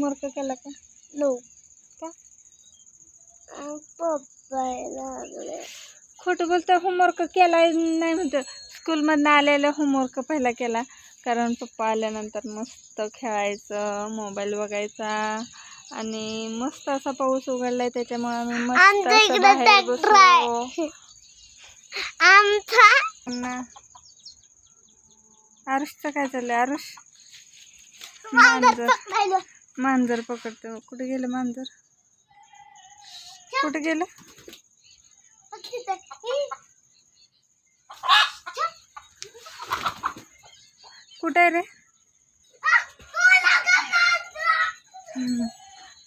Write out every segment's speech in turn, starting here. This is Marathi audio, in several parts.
होमवर्क केला का नो का खोटं बोलतं होमवर्क केला नाही म्हणतं स्कूलमधनं आलेलं होमवर्क पहिला केला कारण पप्पा आल्यानंतर मस्त खेळायचं मोबाईल बघायचा आणि मस्त असा पाऊस उघडलाय त्याच्यामुळे आम्ही मस्त आमचा आरुषचं काय चाललंय आरुष मांजर मांजर पकडतो कुठे गेलं मांजर? कुठे गेलं? कुठे आहे रे?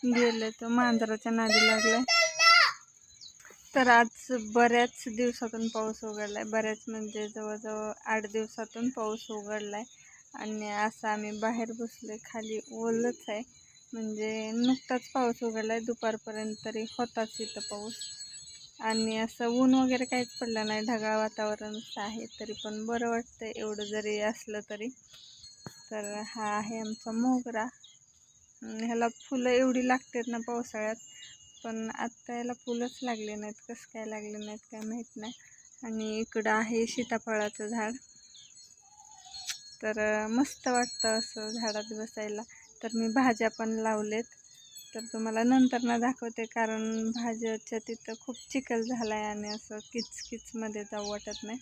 गेलं तो मांजराच्या नादी लागलाय. तर आज बऱ्याच दिवसातून पाऊस उघडलाय. बऱ्याच म्हणजे जवळजवळ आठ दिवसातून पाऊस उघडलाय. आणि असं आम्ही बाहेर बसलो खाली ओलच आहे. म्हणजे नुकताच पाऊस उघडला आहे दुपारपर्यंत तरी होताच इथं पाऊस. आणि असं ऊन वगैरे काहीच पडलं नाही ढगाळ वातावरणच आहे तरी पण बरं वाटतं एवढं जरी असलं तरी. तर हा आहे आमचा मोगरा. ह्याला फुलं एवढी लागतात ना पावसाळ्यात पण आत्ता याला फुलंच लागले नाहीत कसं काय लागले नाहीत काय माहीत नाही. आणि इकडं आहे सीताफळाचं झाड. तर मस्त वाटतं असं झाडात बसायला. तर मी भाज्या पण लावलेत. तर तुम्हाला नंतर ना दाखवते कारण भाज्याच्या तिथं खूप चिखल झाला आहे आणि असं किचकिचमध्ये जाऊ वाटत नाही.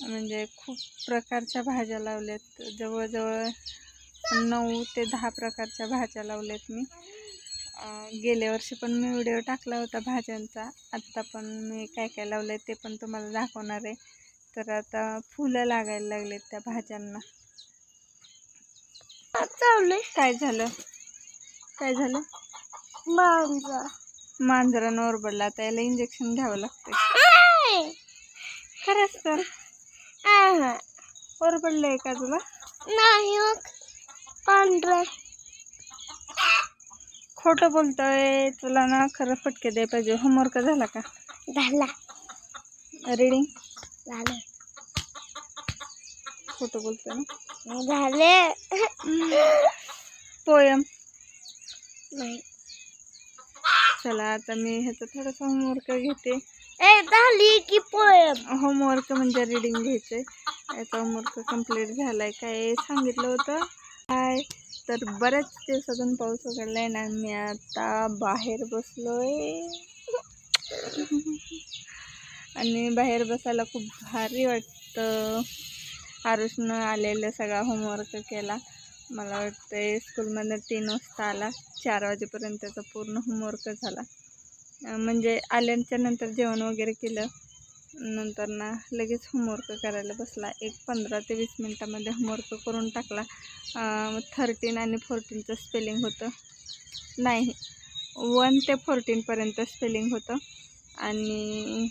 म्हणजे खूप प्रकारच्या भाज्या लावल्यात. जवळजवळ नऊ ते दहा प्रकारच्या भाज्या लावल्यात मी. गेल्या वर्षी पण मी व्हिडिओ टाकला होता भाज्यांचा. आत्ता पण मी काय काय लावलं आहे ते पण तुम्हाला दाखवणार आहे. तर आता फुलं लागायला लागलेत त्या भाज्यांना. चावलंय काय झालं? काय झालं? मांजर. मांजरानं ओरबडला. आता याला इंजेक्शन घ्यावं लागतं! खरंच तर. आहा. ओरबडलंय का तुला? नाही मग पांढरं. खोटं बोलतोय. तुला ना खरं फटके द्याय पाहिजे. होमवर्क झाला का? झाला. रिडिंग झालं. खोटं बोलतोय ना? झाले. पोयम. नाही. चला आता मी ह्याचं थोडंसं होमवर्क घेते. ए झाली की पोयम. होमवर्क म्हणजे रिडिंग घ्यायचं आहे याचा होमवर्क कंप्लीट झाला आहे काय सांगितलं होतं? काय? तर बऱ्याच दिवसातून पाऊस उघडला आहे ना मी आता बाहेर बसलोय. आणि बाहेर बसायला खूप भारी वाटतं. आरुषनं आलेलं सगळा होमवर्क केला. मला वाटतं स्कूलमधनं तीन वाजता आला. चार वाजेपर्यंत त्याचा पूर्ण होमवर्क झाला. म्हणजे आल्याच्यानंतर जेवण वगैरे केलं. नंतर ना लगेच होमवर्क करायला बसला. एक पंधरा ते वीस मिनटामध्ये होमवर्क करून टाकला. थर्टीन आणि फोर्टीनचं स्पेलिंग होतं. नाही वन ते फोर्टीनपर्यंत स्पेलिंग होतं. आणि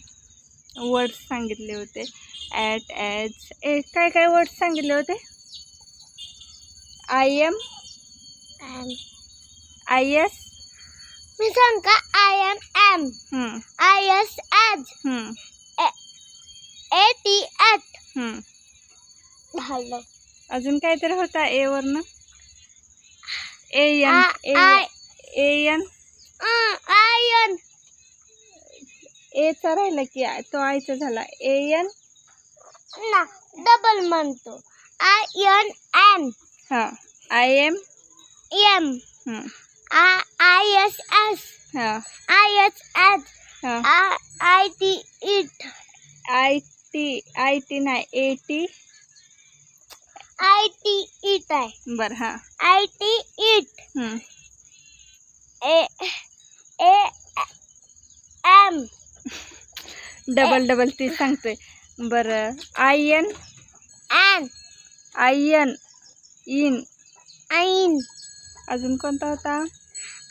वर्ड्स सांगितले होते. ॲट ॲज ए काय काय वर्ड्स सांगितले होते? आय एम आय एस मी सांग का I M M I S हं, ए टी हं. झालं. अजून काहीतरी होता ए वरनं? ए एन एन आयन एचा राहिला की तो आयचा झाला. A N? ना डबल म्हणतो. I N N. हां. I M? M. I S S. हां. I S H. हां. I T it. I T I T नाही A T? I T it आहे. बरं हां. I T it. A A M. Double double ती सांगतोय. बरं. I N I N in आईन अजून कोणता होता?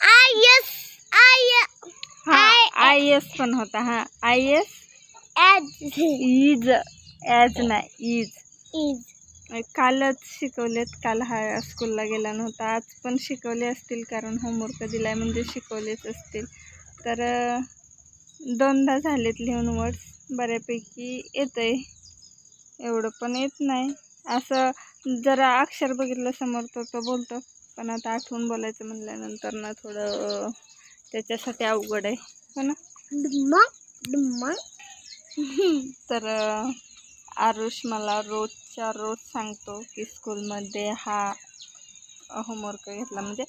आय एस आय हां आय- एस पण होता हां. I S H is as नाही इज इज कालच शिकवलेत. काल हा स्कूलला गेला नव्हता. आज पण शिकवले असतील कारण होमवर्क दिलाय म्हणजे शिकवलेच असतील. तर दोनदा झालेत लिहून वर्ड्स बऱ्यापैकी येतं आहे एवढं पण येत नाही. असं जरा अक्षर बघितलं समोर तर तो बोलतो पण आता आठवून बोलायचं म्हणल्यानंतर ना थोडं त्याच्यासाठी अवघड आहे. हो ना? डुम्मा डुम्मा. तर आरुष मला रोजच्या रोज सांगतो की स्कूलमध्ये हा होमवर्क घेतला. म्हणजे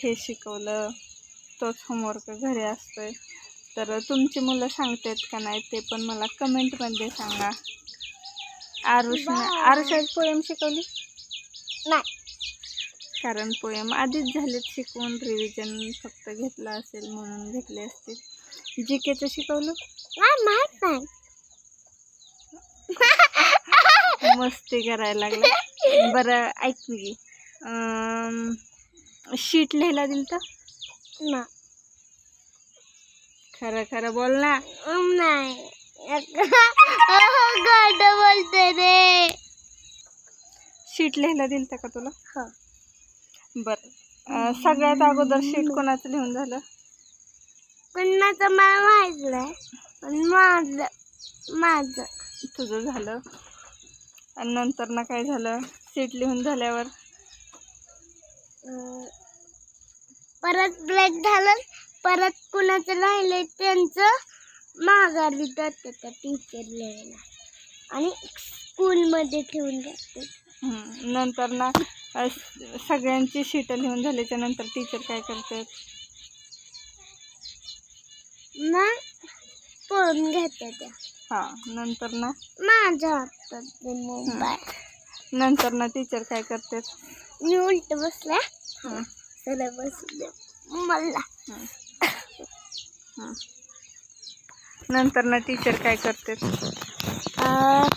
हे शिकवलं तोच होमवर्क घरी असतोय. तर तुमची मुलं सांगतात का नाही ते पण मला कमेंटमध्ये सांगा. आरुषने आरुष आज पोयम शिकवली? नाही. कारण पोयम आधीच झालेत शिकवून रिव्हिजन फक्त घेतलं असेल म्हणून घेतले असतील. जी केचं शिकवलं? नाही माहीत नाही. मस्ती करायला लागले. बरं ऐक मी शीट लिहायला दिलं तर ना खरं खरं बोल ना. नाही. गाड बोलते रे. शीट लिहायला दिलं होतं का तुला? हो. बरं. सगळ्यात अगोदर शीट कोणाचं लिहून झालं? पण आता मला माहीत नाही. पण माझं माझं. तुझं झालं. आणि नंतर ना काय झालं? शीट लिहून झाल्यावर? परत ब्रेक झालं. परत कुणाचं राहिलंय त्यांचं माघारी जाते त्या टीचर लिहायला आणि स्कूलमध्ये ठेवून जाते. हम्म, नंतर ना अं, स- सगळ्यांची शीट लिहून झाल्याच्यानंतर टीचर काय करतात? मग पळून घेते त्या. हां नंतर ना? माझ्या हातात ते मोबाईल. नंतर ना टीचर काय करतात? मी उलट बसल्या. हं, सरळ बसू दे. मला हं. नंतर ना टीचर काय करतात अं,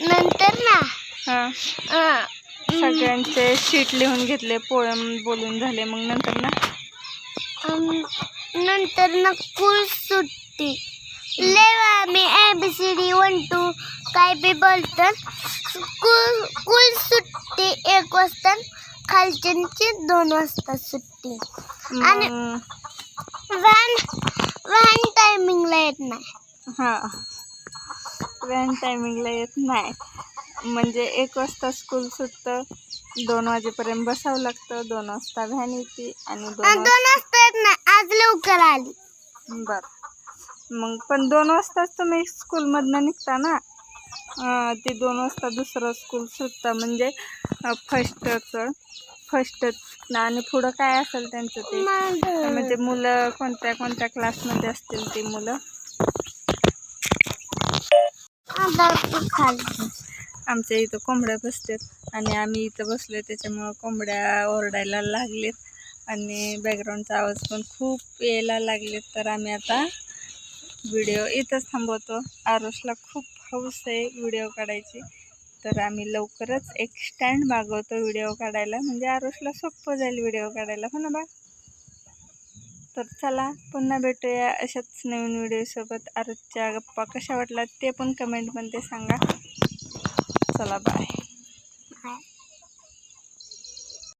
नंतर ना हां. अं, सगळ्यांचे शीट लिहून घेतले पोयम बोलून झाले मग नंतर ना? नंतर ना स्कूल सुट्टी. लेवा आम्ही A B C D one two काय बी बोलतात. स्कूल स्कूल सुट्टी एक वाजता खालच्यांची दोन वाजता सुट्टी. आणि- मग व्हॅन व्हॅन टायमिंगला येत नाही हां. व्हॅन टायमिंगला येत नाही म्हणजे एक वाजता स्कूल सुटतं दोन वाजेपर्यंत बसावं लागतं दोन वाजता व्हॅन येते आणि दोन दोन वाजता येत नाही आज लवकर आली. बरं. मग पण दोन वाजताच तुम्ही स्कूलमधनं निघता ना? ते दोन वाजता दुसरं स्कूल सुटतं. म्हणजे फर्स्टचं फर्स्टच आणि पुढं काय असेल त्यांचं ते? म्हणजे मुलं कोणत्या कोणत्या क्लासमध्ये असतील ती मुलं? आमच्या इथं कोंबड्या बसतात. आणि आम्ही इथं बसलो त्याच्यामुळं कोंबड्या ओरडायला लागलेत. आणि बॅकग्राऊंडचा आवाज पण खूप यायला लागलेत. तर आम्ही आता व्हिडिओ इथंच थांबवतो. आरुषला खूप हौस आहे व्हिडिओ काढायची. तर आम्ही लवकरच एक स्टँड मागवतो व्हिडिओ काढायला. म्हणजे आरुषला सोपं जाईल व्हिडिओ काढायला. हो ना बा? तर चला पुन्हा भेटूया अशाच नवीन व्हिडिओसोबत आरुषच्या गप्पा कशा वाटल्या ते पण कमेंटमध्ये सांगा. चला बाय बाय